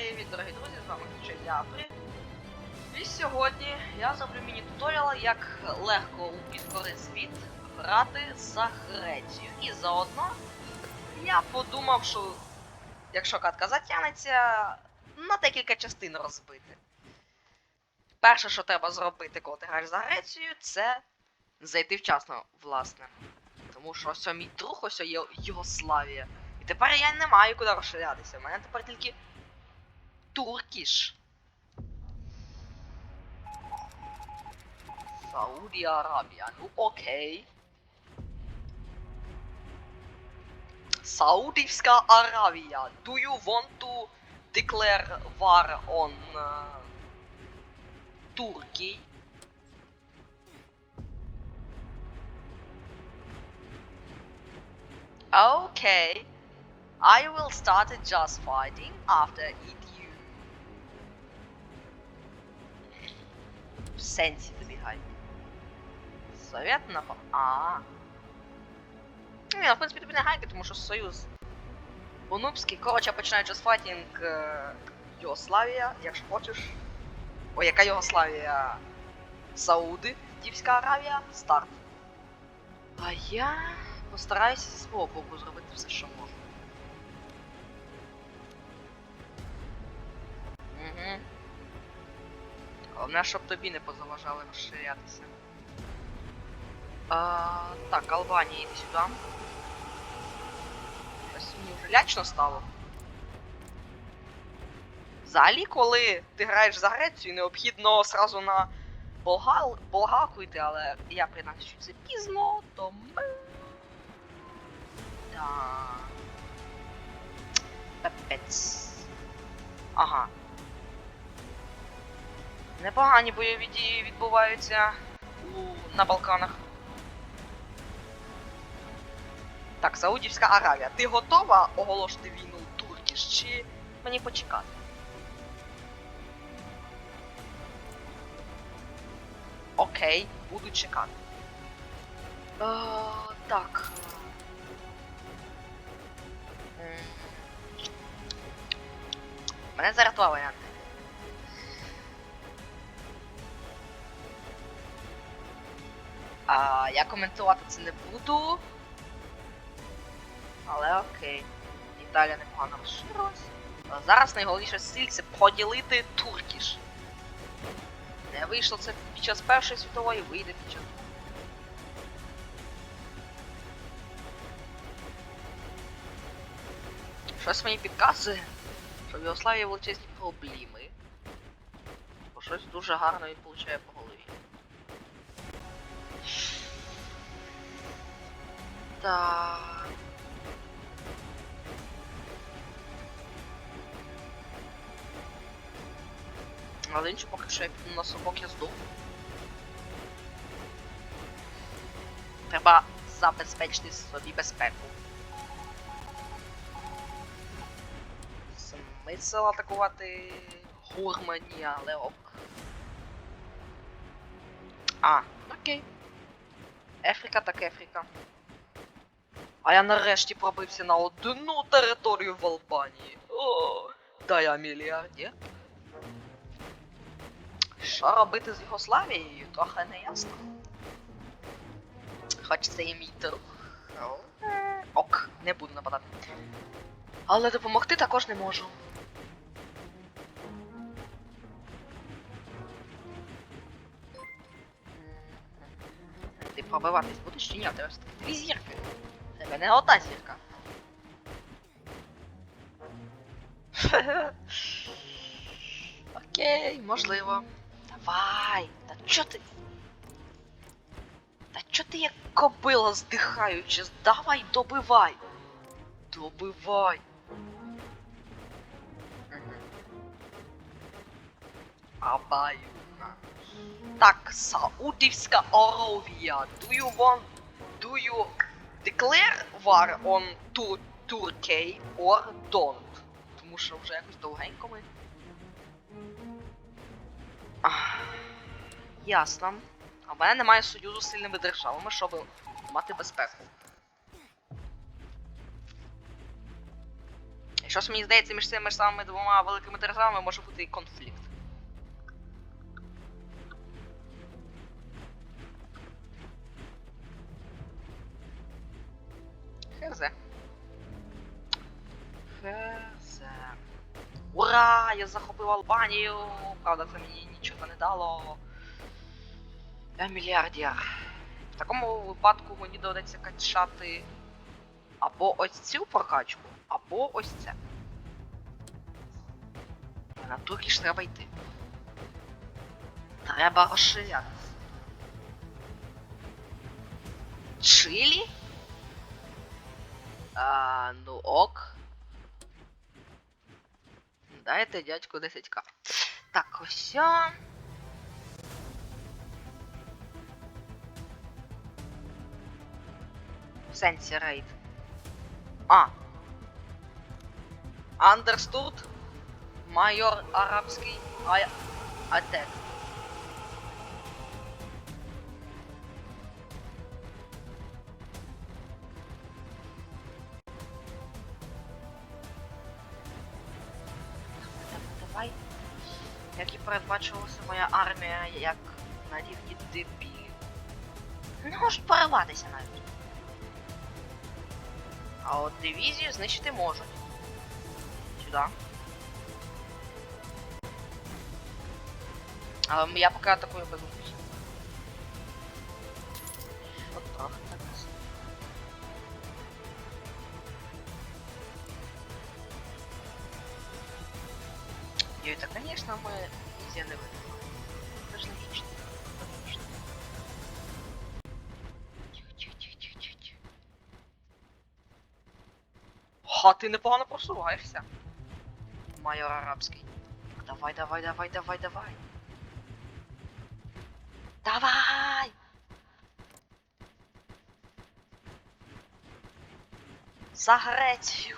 привіт, дорогі друзі, з вами Чайдяфрі. І сьогодні я зроблю міні-туторіал, як легко у підкори світ грати за Грецію. І заодно я подумав, що якщо катка затягнеться, на декілька частин розбити. Перше, що треба зробити, коли ти граєш за Грецію, це зайти вчасно, власне. Тому що ось мій друг, ось є Югославія. І тепер я не маю куди розширятися. У мене тепер тільки Turkish. Saudi Arabian. Okay. Saudi Arabia. Do you want to declare war on uh, Turkey? Okay. I will start just fighting after it В сенсі добігай. Совет на А. Ні, ну, в принципі, тобі не гайки, тому що союз. Бонубський. Коротше, починаю just fighting е, Югославія, якщо хочеш. Ой, яка Югославія? Сауди, Дівська Аравія, старт. А я постараюся зі свого боку зробити все, що можу. Головне, щоб тобі не позаважали розширятися. А, так, Албанія, іди сюди. Щось мені вже лячно стало. Взагалі, коли ти граєш за Грецію, необхідно сразу на Болгал... Болгаку йти, але я принаймні що це пізно, то ми. Так. Пепець. Ага. Непогані бойові дії відбуваються у... на Балканах. Так, Саудівська Аравія. Ти готова оголошити війну Туркіш чи мені почекати? Окей, буду чекати. Е, так. Мене зараз два А я коментувати це не буду. Але окей. Італія непогано розширилась. Зараз найголовніша ціль це поділити Туркіш. Не вийшло це під час Першої світової, вийде під час. Щось мені підказує, що в Югославії величезні проблеми. Бо щось дуже гарно він получає по голові. Так. Але нічого поки що я піду на собак я здох. Треба забезпечити собі безпеку. Смисл атакувати Гурмані, але ок. А, окей. Ефрика так Ефрика. А я нарешті пробився на одну територію в Албанії. О, та я мільярдер. Що робити з Югославією, трохи не ясно. Хоч це і мій друг. Ок, не буду нападати. Але допомогти також не можу. Пробиватись будеш чи ні? У тебе ж дві зірки. Тебе не одна зірка. Окей, можливо. Давай! Та чо ти? Та чо ти як кобила здихаючи? Давай, добивай! Добивай! Абаю. Так, Саудівська Аравія. Do you want... Do you declare war on Tur Turkey or don't? Тому що вже якось довгенько ми. Ясно. А в мене немає союзу з сильними державами, щоб мати безпеку. Щось мені здається, між цими самими двома великими державами може бути конфлікт. Херзе. Херзе. Ура! Я захопив Албанію! Правда, це мені нічого не дало. Я мільярдер. В такому випадку мені доведеться качати або ось цю прокачку, або ось це. На турі ж треба йти. Треба розширятися. Чилі? А, ну ок. Дайте дядьку 10к. Так, ось. В сенсі рейд. А. Understood. Майор арабський атек. Передбачувалася моя армія, як на рівні дебілів. Не можуть пориватися навіть. А от дивізію знищити можуть. Сюди. Але я поки атакую без успіху. От трохи так. Ой, это, конечно, мы нельзя не. Логично. Тихо, тихо, тихо, тихо, тихо, тихо. Ха, ти непогано просуваєшся. Майор арабський. Давай, давай, давай, давай, давай. Давай! За Грецію!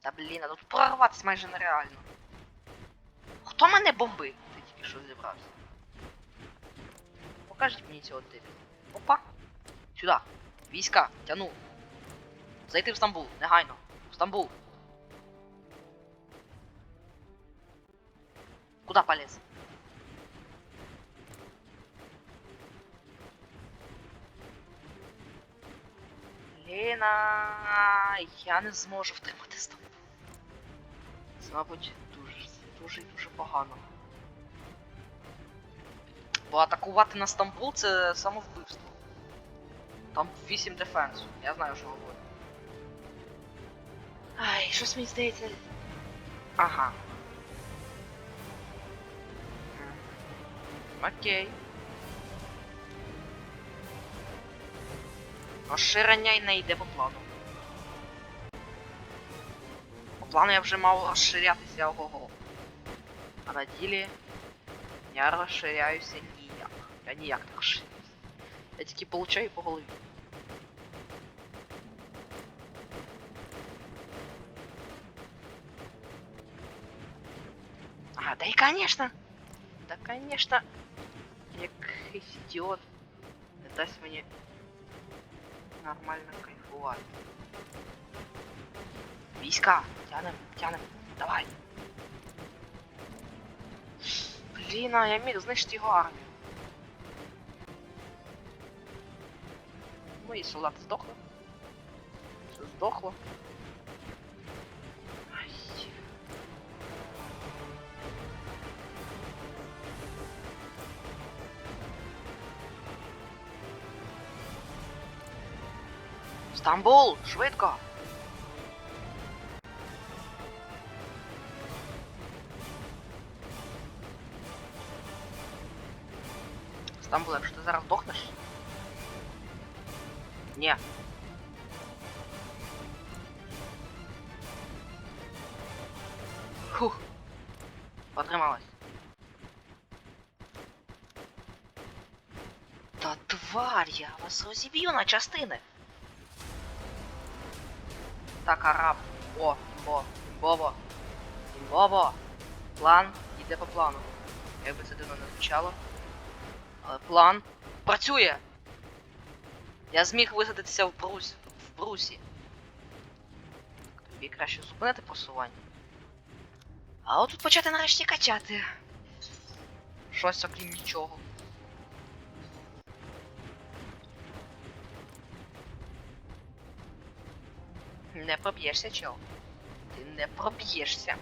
Та блін, а тут прорватися майже нереально. Хто мене бомбив? Ти тільки що зібрався. Покажіть мені цього типу. Опа! Сюди! Війська! Тяну! Зайти в Стамбул, негайно! В Стамбул! Куда полез? Ліна, я не зможу втримати Стамбул. Це, мабуть, дуже, дуже і дуже погано. Бо атакувати на Стамбул це самовбивство. Там 8 дефенсу. Я знаю, що говорю. Ай, щось мені здається. Ага. Окей. Розширення й не йде по плану. По плану я вже мав розширятися ого-го. А на ділі я розширяюся ніяк. Я ніяк не розширююся. Я тільки получаю по голові. А, да и конечно. Да конечно. Якийсь ідіот не дасть мені нормально кайфувати. Війська! Тянем, тянем, давай. Блін, а я міг знищити його армію. Мої солдати здохли. Все здохло. Ай. Стамбул, швидко! Стамбул, якщо ти зараз здохнеш? Ні. Фух. Потрималась. Та тварь, я вас розіб'ю на частини. Так, араб. О, бо, бобо. Бобо. План йде по плану. Як би це дивно не звучало. Але план працює! Я зміг висадитися в Брус... в Брусі. тобі краще зупинити просування. А от тут почати нарешті качати. Щось окрім нічого. Не проб'єшся, чел. Ти не проб'єшся.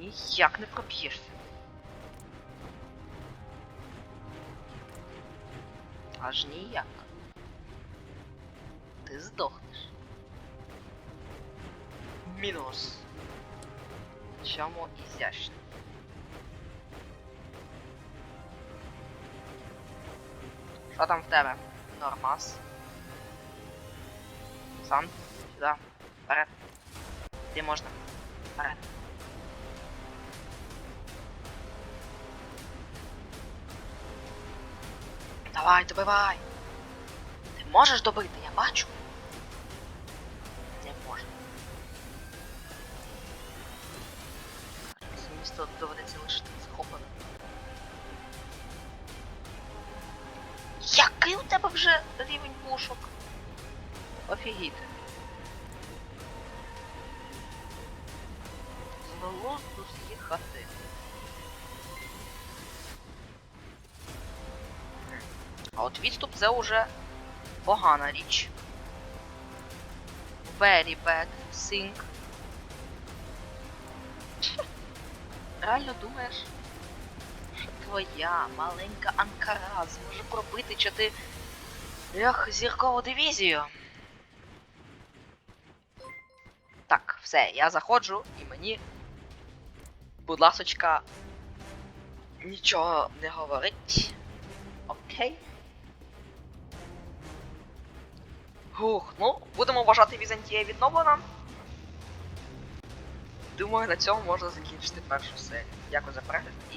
Ніяк не проб'єшся. Аж ніяк. Ти здохнеш. Мінус. Чому ізящно. Що там в тебе? Нормас. Сам. Сюди. Вперед. Де можна? Вперед. Давай, добивай. Ти можеш добити, я бачу. Не можна. Місто доведеться лишити захопленим. Який у тебе вже рівень пушок? Офігіти. З глузду А от відступ це уже погана річ. Very bad thing. Реально думаєш, що твоя маленька Анкара зможе пробити чотири зіркову дивізію? Так, все, я заходжу і мені, будь ласочка, нічого не говорить. Окей. Хух, ну, будемо вважати Візантія відновлена. Думаю, на цьому можна закінчити першу серію. Дякую за перегляд і